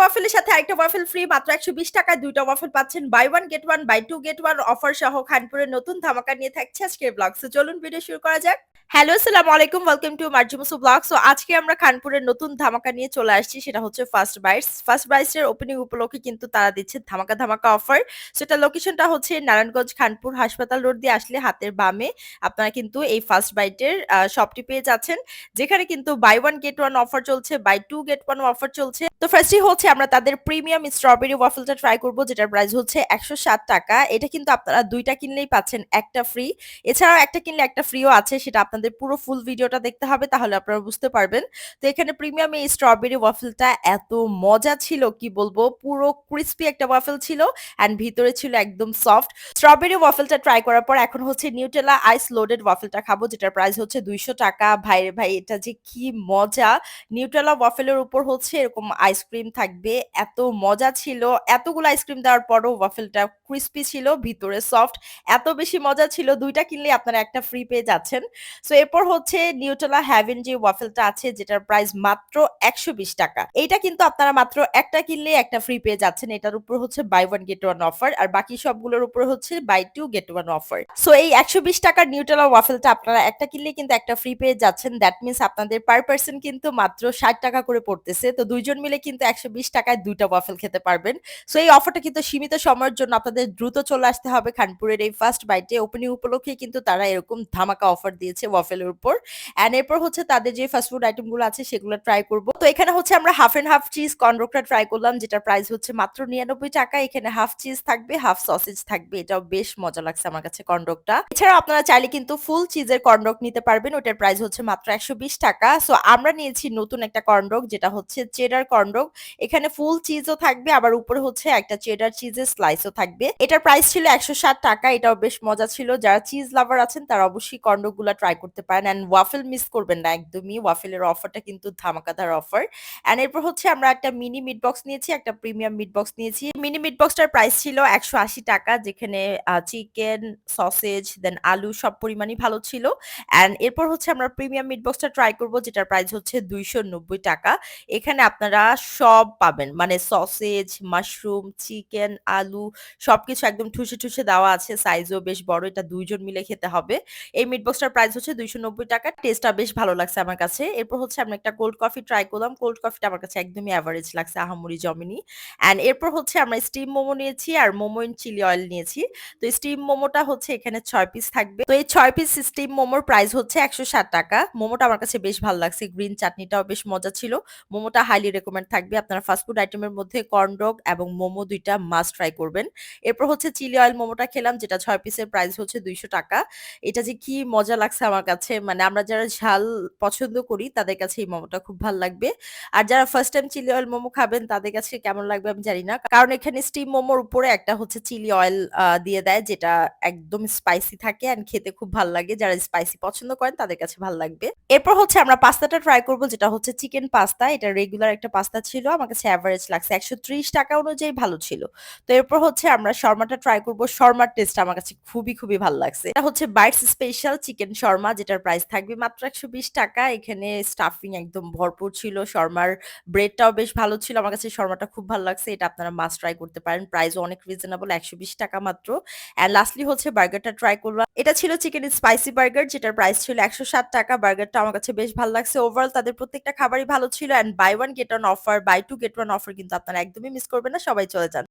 ওয়াফেলের সাথে আরেকটা waffle free মাত্র একশো বিশ টাকায় দুইটা ওয়াফেল পাচ্ছেন। Buy one get one buy two get one offer সহ খানপুরের নতুন ধামাকা নিয়ে থাকছে আজকের ব্লগ চলুন ভিডিও শুরু করা যাক। হ্যালো আসসালামু আলাইকুম ওয়েলকাম টু মার্জিমুসু ব্লগ সো আজকে আমরা খানপুরের নতুন ধামাকা নিয়ে চলে আসছি, সেটা হচ্ছে ফার্স্ট বাইটস ফার্স্ট বাইটস এর ওপেনিং উপলক্ষে কিন্তু তারা দিচ্ছে ধামাকা ধামাকা অফার সেটা লোকেশনটা হচ্ছে নারায়ণগঞ্জ খানপুর হাসপাতাল রোড দিয়ে আসলে হাতের বামে। আপনারা কিন্তু এই ফার্স্ট বাইটের শপটি পেয়ে যাচ্ছেন, যেখানে কিন্তু buy one get one offer চলছে buy two get one offer চলছে। তো ফার্স্টই হচ্ছে আমরা তাদের প্রিমিয়াম স্ট্রবেরি ওয়াফেলটা ট্রাই করব, যেটার প্রাইস হচ্ছে একশো ষাট টাকা। এটা কিন্তু আপনারা দুইটা কিনলেই পাচ্ছেন, একটা ফ্রি এছাড়াও একটা কিনলে একটা ফ্রিও আছে, সেটা আপনাদের পুরো ফুল ভিডিওটা দেখতে হবে, তাহলে আপনারা বুঝতে পারবেন। তো এখানে প্রিমিয়াম এই স্ট্রবেরি ওয়াফেলটা এত মজা ছিল, কি বলব? পুরো ক্রিস্পি একটা ওয়াফেল ছিল অ্যান্ড ভিতরে ছিল একদম সফট স্ট্রবেরি ওয়াফেলটা ট্রাই করার পর এখন হচ্ছে নিউটেলা আইস লোডেড ওয়াফেলটা খাব, যেটার প্রাইস হচ্ছে দুইশো টাকা। ভাইরে ভাই, এটা যে কি মজা! নিউটেলা ওয়াফেলের উপর হচ্ছে এরকম আইসক্রিম থাকবে, এত মজা ছিল। এতগুলো আইসক্রিম দেওয়ার পরও ওয়াফেলটা ক্রিস্পি ছিল, ভিতরে সফট এত বেশি মজা ছিল, দুইটা কিনলে আপনারা একটা ফ্রি পেয়ে যাচ্ছেন। সো এরপর হচ্ছে নিউটেলা হ্যাভেন যে ওয়াফেলটা আছে, যেটার প্রাইস মাত্র একশো বিশ টাকা। এইটা কিন্তু আপনারা মাত্র একটা কিনলে একটা ফ্রি পেয়ে যাচ্ছেন। এটার উপর হচ্ছে buy one get one offer আর বাকি সবগুলোর উপর হচ্ছে buy two get one offer so এই একশো বিশ টাকার নিউটেলা ওয়াফেলটা আপনারা একটা কিনলে কিন্তু একটা ফ্রি পেয়ে যাচ্ছেন। দ্যাট মিনস আপনাদের পার পার্সন কিন্তু মাত্র ষাট টাকা করে পড়তেছে। তো দুইজন মিলে কিন্তু একশো বিশ টাকায় দুইটা ওয়াফেল খেতে পারবেন। সো এই অফারটা কিন্তু সীমিত সময়ের জন্য আপনাদের দ্রুত চলে আসতে হবে। খানপুরের এই ফার্স্ট বাইটে ওপেনিং উপলক্ষে কিন্তু তারা এরকম ধামাকা অফার দিয়েছে। ওয়াফেলের উপর। অ্যান্ড এরপর হচ্ছে তাদের যে ফাস্ট ফুড আইটেমগুলো আছে সেগুলো ট্রাই করব। তো এখানে হচ্ছে আমরা হাফ এন্ড হাফ চিজ কনরোকটা ট্রাই করলাম যেটার প্রাইস হচ্ছে মাত্র নিরানব্বই টাকা। এখানে হাফ চিজ থাকবে হাফ সসেজ থাকবে। এটাও বেশ মজা লাগছে আমার কাছে কনরোকটা এছাড়াও আপনারা চাইলে কিন্তু ফুল চিজের কনরোক নিতে পারবেন। ওটার প্রাইস হচ্ছে মাত্র একশো বিশ টাকা। সো আমরা নিয়েছি নতুন একটা কর্নডক যেটা হচ্ছে চেডার কর্নডক এখানে ফুল চিজও থাকবে, আবার উপরে হচ্ছে একটা চেডার চিজের স্লাইসও থাকবে। এটার প্রাইস ছিল একশো ষাট টাকা। এটাও বেশ মজা ছিল। যারা চিজ লাভার আছেন, তারা অবশ্যই কর্নডকগুলা ট্রাই করতে পারেন অ্যান্ড ওয়াফেল মিস করবেন না একদমই। ওয়াফেলের অফারটা কিন্তু ধামাকাদার অফার অ্যান্ড এরপর হচ্ছে আমরা একটা মিনি মিট বক্স নিয়েছি, একটা প্রিমিয়াম মিট বক্স নিয়েছি। মিনি মিট বক্সটার প্রাইস ছিল একশো আশি টাকা, যেখানে চিকেন সসেজ দেন আলু সব পরিমাণই ভালো ছিল। অ্যান্ড এরপর হচ্ছে আমরা প্রিমিয়াম মিট বক্সটা ট্রাই করব, যেটার প্রাইস হচ্ছে দুইশো নব্বই টাকা। এখানে আপনারা সব পাবেন মানে সসেজ মাশরুম চিকেন আলু, সবকিছু একদম ঠুসে ঠুসে দেওয়া আছে। সাইজও বেশ বড়, এটা দুইজন মিলে খেতে হবে। এই মিট বক্সটার প্রাইস হচ্ছে দুইশো নব্বই টাকা টেস্টটা বেশ ভালো লাগছে আমার কাছে। এরপর হচ্ছে আমরা একটা কোল্ড কফি ট্রাই করলাম। কোল্ড কফিটা আমার কাছে একদমই অ্যাভারেজ লাগছে, আহামরি জমিনি। অ্যান্ড এরপর হচ্ছে আমরা স্টিম মোমো নিয়েছি আর মোমো ইন চিলি অয়েল নিয়েছি। তো স্টিম মোমোটা হচ্ছে এখানে ছয় পিস থাকবে। তো এই ছয় পিস স্টিম মোমোর প্রাইস হচ্ছে একশো ষাট টাকা। মোমোটা আমার কাছে বেশ ভালো লাগছে। গ্রিন চাটনিটাও বেশ মজা ছিল। মোমোটা হাইলি রেকমেন্ড থাকবে। আপনারা ফাস্টফুড আইটেমের মধ্যে কর্নডগ এবং মোমো দুইটা মাস্ট ট্রাই করবেন। এরপর হচ্ছে চিলি অয়েল মোমোটা খেলাম, যেটা ছয় পিসের প্রাইস হচ্ছে দুইশো টাকা। এটা যে কি মজা লাগছে আমার কাছে মানে আমরা যারা ঝাল পছন্দ করি, তাদের কাছে এই মোমোটা খুব ভালো লাগবে। আর যারা first time chili oil momo খাবেন, তাদের কাছে কেমন লাগবে আমি জানি না। কারণ এখানে স্টিম মোমোর উপরে একটা হচ্ছে চিলি অয়েল দিয়ে দেয়, যেটা একদম স্পাইসি থাকে অ্যান্ড খেতে খুব ভালো লাগে। যারা স্পাইসি পছন্দ করেন, তাদের কাছে ভালো লাগবে। এরপর হচ্ছে আমরা পাস্তাটা ট্রাই করব, যেটা হচ্ছে চিকেন পাস্তা এটা রেগুলার একটা পাস্তা ছিল, আমার কাছে অ্যাভারেজ লাগছে একশো ত্রিশ টাকা অনুযায়ী ভালো ছিল। তো এরপর হচ্ছে আমরা শর্মাটা ট্রাই করব, শর্মার টেস্ট আমার কাছে খুবই খুবই ভালো লাগছে। এটা হচ্ছে বাইটস স্পেশাল চিকেন শর্মা। যেটার প্রাইস থাকবে মাত্র একশো বিশ টাকা। এখানে স্টাফিং একদম ভরপুর ছিল। শর্মার ব্রেডটাও বেশ ভালো ছিল। আমার কাছে শর্মাটা খুব ভালো লাগছে। এটা আপনারা মাস্ট ট্রাই করতে পারেন। প্রাইসও অনেক রিজনেবল একশো বিশ টাকা মাত্র। অ্যান্ড লাস্টলি হচ্ছে বার্গারটা ট্রাই করলাম। এটা ছিল চিকেন স্পাইসি বার্গার যেটার প্রাইস ছিল একশো ষাট টাকা। বার্গারটা আমার কাছে বেশ ভালো লাগছে। ওভারঅল তাদের প্রত্যেকটা খাবারই ভালো ছিল। And buy one get one offer buy two get one offer কিন্তু আপনারা একদমই মিস করবেন না। সবাই চলে যান।